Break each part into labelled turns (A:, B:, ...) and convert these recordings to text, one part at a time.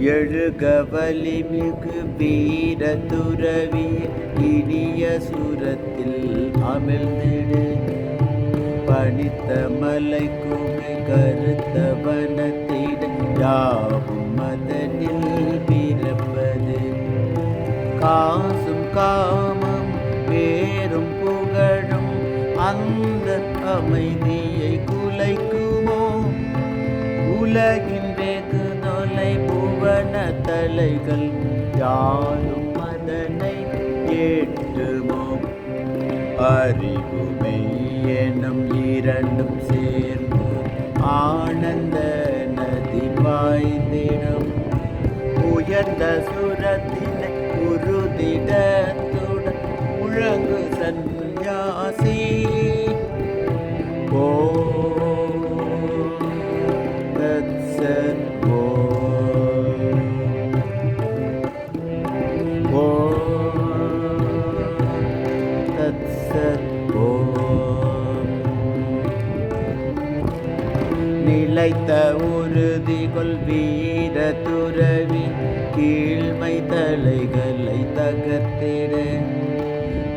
A: எழுக வலிமிகு வீர துறவி இனிய சுரத்தில் அமிழ்ந்திடு. பணித்த மலை குமி கருத்த வனத்திட யாவும் மதனில் பிறப்பது. காசும் காமம் பேரும் புகழும் அந்த அமைதியை குலைக்குமோ? உலகின் தலைகள் யாரும் அதனை ஏற்றுமோ அறிவுமை எனும் இரண்டும் சேர்ந்து ஆனந்த நதி பாய்ந்திடும். உயர்ந்த சுரத்தினை உறுதிடத்துடன் முழங்கு சந்நியாசி. ஓ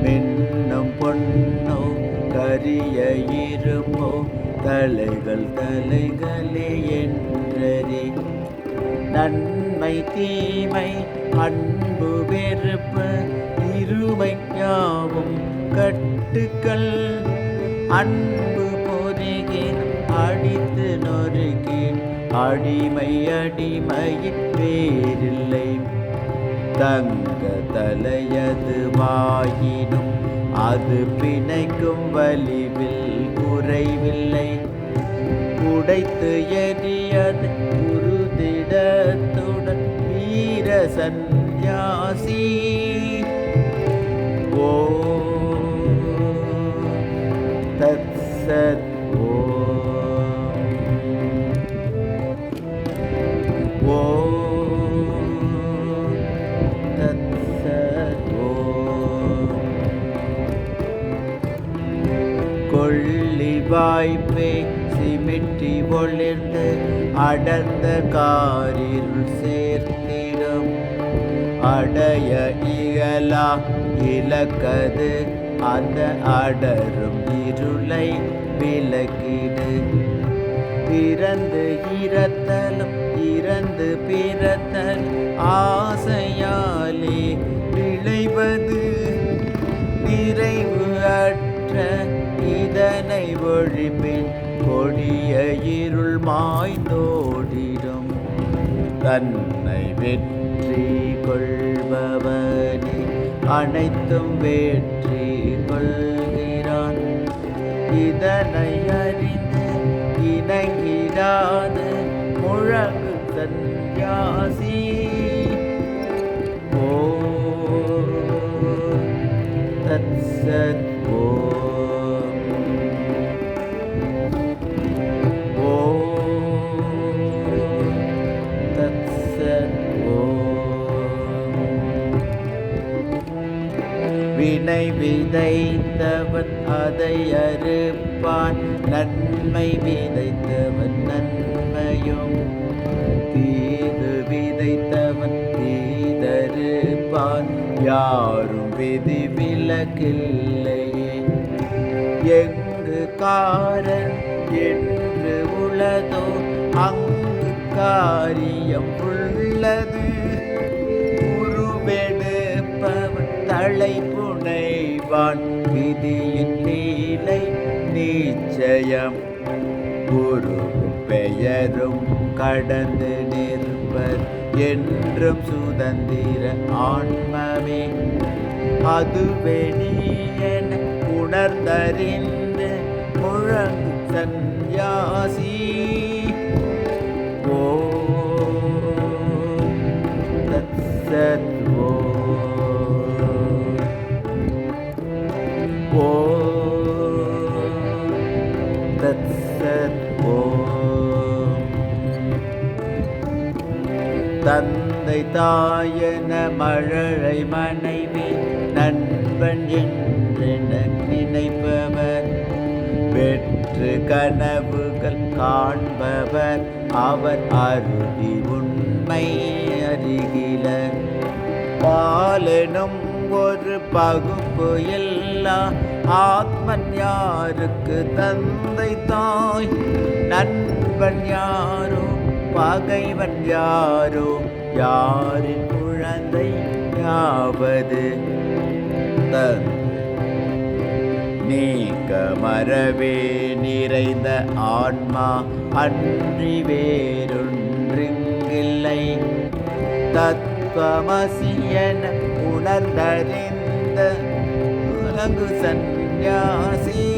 A: மின்னும் பொன்னோ கரிய இருப்போ தலைகள் தலைகளே என்றறி. நன்மை தீமை அன்பு வெறுப்பு இருமை யாவும் கட்டுக்கள். அன்பு பொறிகின் அடித்து நொறுகின் அடிமை அடிமையின் பேரில்லை. தங்க தலையது வாயினும் அது பிணைக்கும் வலிவில் குறைவில்லை. உடைத்து எரியது குருதிடத்துடன் வீர சந்நியாசி ஓ தத் வாய்ப்பை சிமிட்டி ஒளிர்ந்து அடர்ந்த காரில் சேர்த்திடும். அடைய இயலா இலக்கது அந்த அடரும் இருளை விலக்கிடு பிறந்து இறத்தலும் இறந்து பிறத்தல் ஆ மாய்ந்தோடிடும். தன்னை வெற்றி கொள்பவனே அனைத்தும் வெற்றி கொள்கிறான் இதனை அறிந்து இணங்கிடாது முழங்கு சந்நியாசி ஓ தத் விதைத்தவன் அதை அறுப்பான். நன்மை விதைத்தவன் நன்மையும். தீது விதைத்தவன் தீதறுப்பான். யாரும் விதி விலக்கில்லையே. எங்கு காரன் என்று உளதோ அங்கு காரியம் உள்ளது. உருவெடுப்பவன் தலைப்பு புனைவான் விதியின் நீலை நிச்சயம். குரு பெயரும் கடந்து நிற்பர் என்றும் சுதந்திர ஆன்மமே. அதுவே நீ என உணர்ந்தறிந்து முழங்கு சந்நியாசி. ஓ தத்சத் ஓம் தந்தை தாயன மழலை மனைவி நண்பன் என்றென நினைப்பவர். பெற்று கனவுகள் காண்பவர் அவர் அருதி உண்மை அறிகில பாலனும் ஒரு பகுப்பு எல்லா ஆத்மன் யாருக்கு தந்தை தாய்? நண்பன் யாரோ? பகைவன் யாரோ? யாரின் குழந்தை யாவது? நீக்க மரவே நிறைந்த ஆன்மா அன்றி வேறொன்றிங்கில்லை. தத்வமசியன உணர்ந்தறிந்த உலகு சந்நியாசி ஓ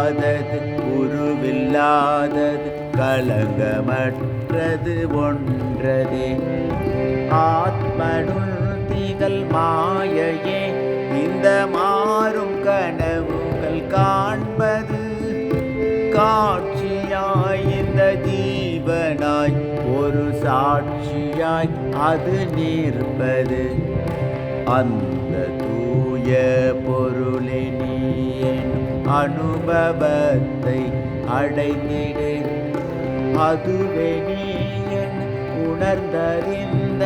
A: இல்லாதது உருவில்லாதது கலங்கமற்றது ஒன்றதே. ஆத்மனுள் திகழ் மாயையே இந்த மாறும் கனவுகள் காண்பது. காட்சியாய் இந்த ஜீவனாய் ஒரு சாட்சியாய் அது நிற்பது. அந்த தூய பொருளினியன் அனுபவத்தை அடைந்திடு. அதுவே நீ என் உணர்ந்தறிந்த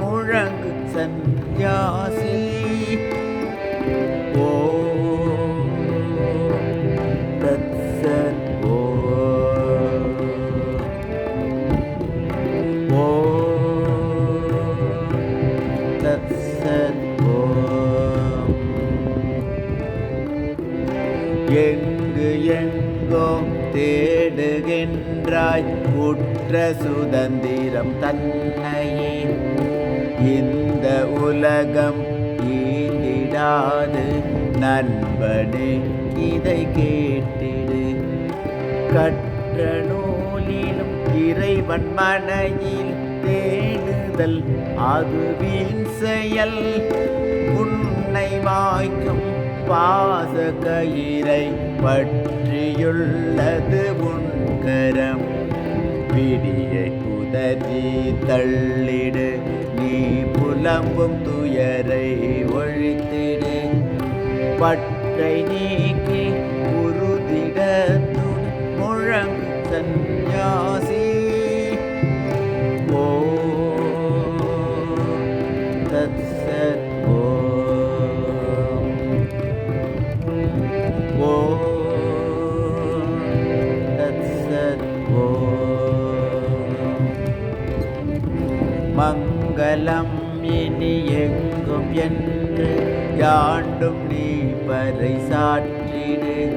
A: முழங்கு சந்தியாசி ஓ எங்கு எங்கோ தேடுகின்றாய் உற்ற சுதந்திரம் தன்னையே. இந்த உலகம் ஈந்திடாது நண்பனே இதை கேட்டிடு. கற்ற நூலிலும் இறைவன் மனையில் தேடுதல் அதுவின் செயல். உன்னை வாய்க்கும் பாச கயிறை பற்றியுள்ளது உன்கரம். பிடியை உதறி தள்ளிடு நீ புலம்பும் துயரை ஒழித்திடு. பற்றை நீக்கி உறுதிடத்துடன் முழங்கு சந்நியாசி பறை சாற்றிடு.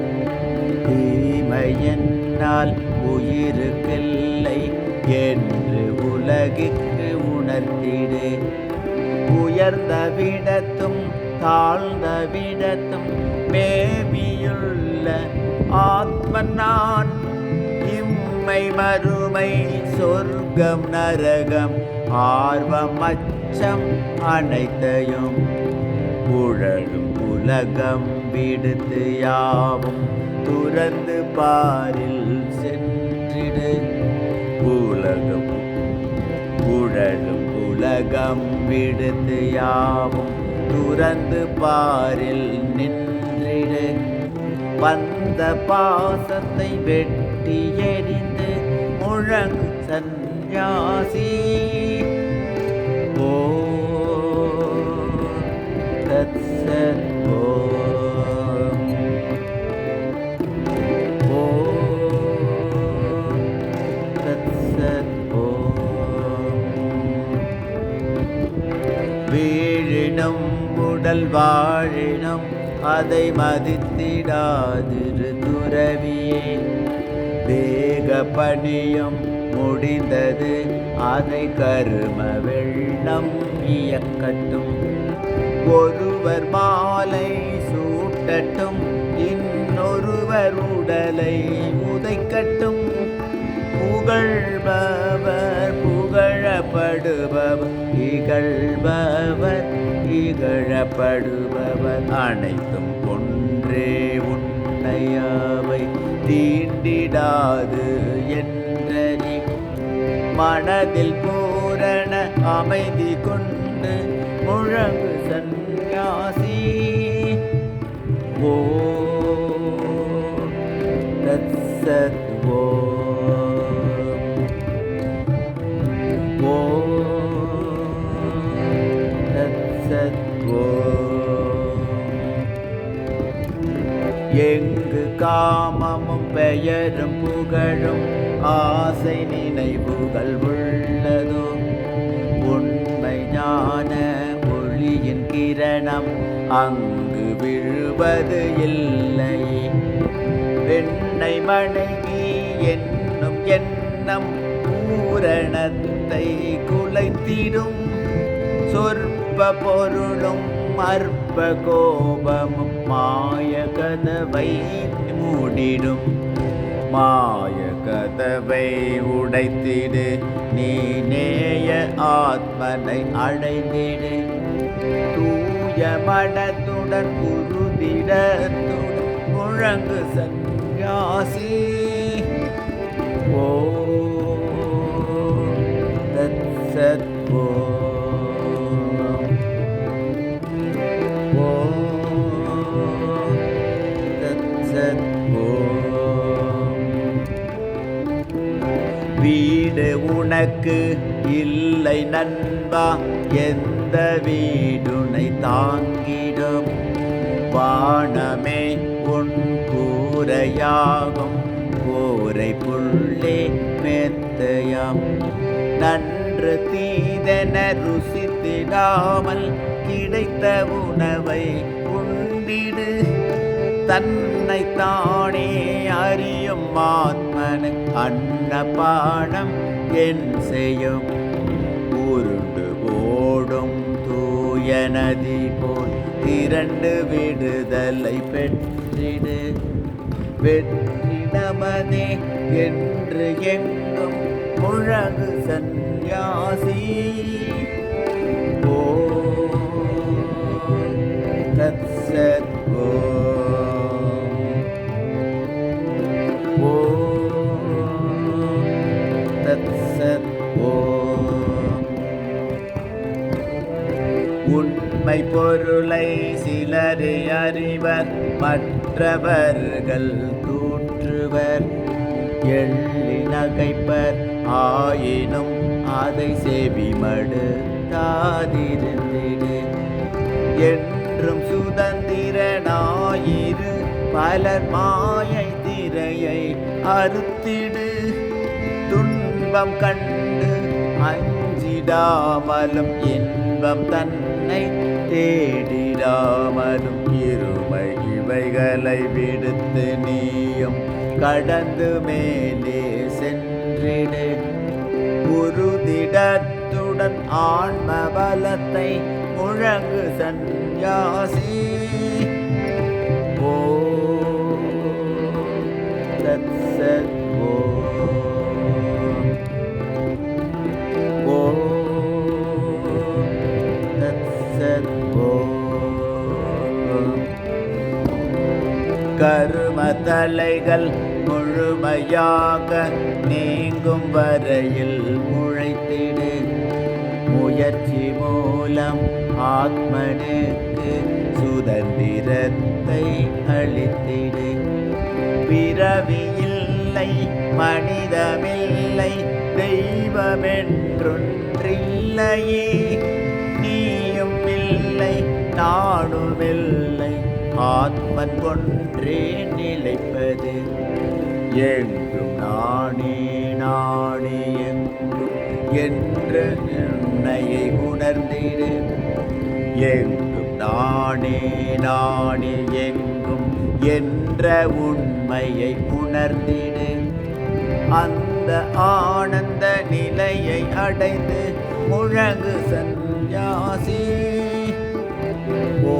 A: தீமையென்னால் உயிருக்கில்லை என்று உலகிற்கு உணர்த்திடு. உயர்ந்த விடத்தும் தாழ்ந்த விடத்தும் மேவியுள்ள ஆத்மன் நான். இம்மை மறுமை சொர்க்கம் நரகம் ஆர்வம் அச்சம் அனைத்தையும் உழலும் உலகம். விடுத்து யாவும் துறந்து பாரில் சென்றிடு. உலகம் உழலும் உலகம் விடுத்து யாவும் துறந்து பாரில் நின்றிடு. வந்த பாசத்தை வெட்டி எறிந்து முழங்கு சந்நியாசி. ஓ வீழினும் உடல் வாழினும் அதை மதித்திடாதிரு துறவியே. வேக பணியும் முடிந்தது அதை கரும வெள்ளம் இயக்கட்டும். ஒருவர் மாலை சூட்டட்டும் இன்னொருவர் உடலை உதைக்கட்டும். புகழ்பவர் இகழப்படுபவர் அனைத்தும் ஒன்றே உன்னையாவை தீண்டிடாது என்ற மனதில் பூரண அமைதி கொண்டு முழங்கு சந்நியாசி. ஓ தத்சத் பெயரும் புகழும் ஆசை நினைவுகள் உள்ளதோ? உண்மை ஞான ஒளியின் கிரணம் அங்கு விழுவது இல்லை. வெண்ணை மனைவி என்னும் எண்ணம் பூரணத்தை குலைத்திடும். சொற்ப பொருளும் அற்ப கோபமும் மாய கதவை மூடிடும். மாய கதவை உடைத்திடு நீ நேய ஆத்மனை அடைந்திடு. தூய மனத்துடன் குருதிடத்துடன் முழங்கு சன்யாசி அன்பா எந்த வீடுனை தாங்கிடும்? வானமே உன் கூரையாகும் கூரை புள்ளே மெத்தையாம். நன்று தீதென ருசித்திடாமல் கிடைத்த உணவை உண்டிடு. தன்னை தானே அறியும் ஆத்மனு அன்னபானம் என் செய்யும் தூய நதி போல் திரண்டு விடுதலை பெற்றிடு. வெற்றி நமதே என்று எங்கும் முழகு சந்நியாசி. பொருளை சிலரே அறிவர் மற்றவர்கள் தூற்றுவர். எள்ளி நகைப்பர் ஆயினும் அதை செவிமடு தாதிருந்திடு என்றும் சுதந்திரனாயிரு பலர் மாயை திரையை அறுத்திடு. துன்பம் கண்டு அஞ்சிடாமலும் இன்பம் தன்னை தேடிடாமலும் இருமை இவைகளை விடுத்து நீயும் கடந்து மேலே சென்றிடு உறுதிடத்துடன் ஆன்ம பலத்தை முழங்கு சன்யாசி கரும தலைகள் முழுமையாக நீங்கும் வரையில் முளைத்திடு. முயற்சி மூலம் ஆத்மனுக்கு சுதந்திரத்தை அளித்திடு. பிறவியில்லை மனிதமில்லை தெய்வமென்றொன்றில்லையே. நானுமில்லை ஆத்மன் ஒன்றே நிலைப்பது. எங்கும் நானே நானே எங்கும் என்ற உன்னையை உணர்ந்திரு எங்கும் நானே நானே எங்கும் என்ற உண்மையை உணர்ந்திடு. அந்த ஆனந்த நிலையை அடைந்து முழங்கு சந்யாசி ஓ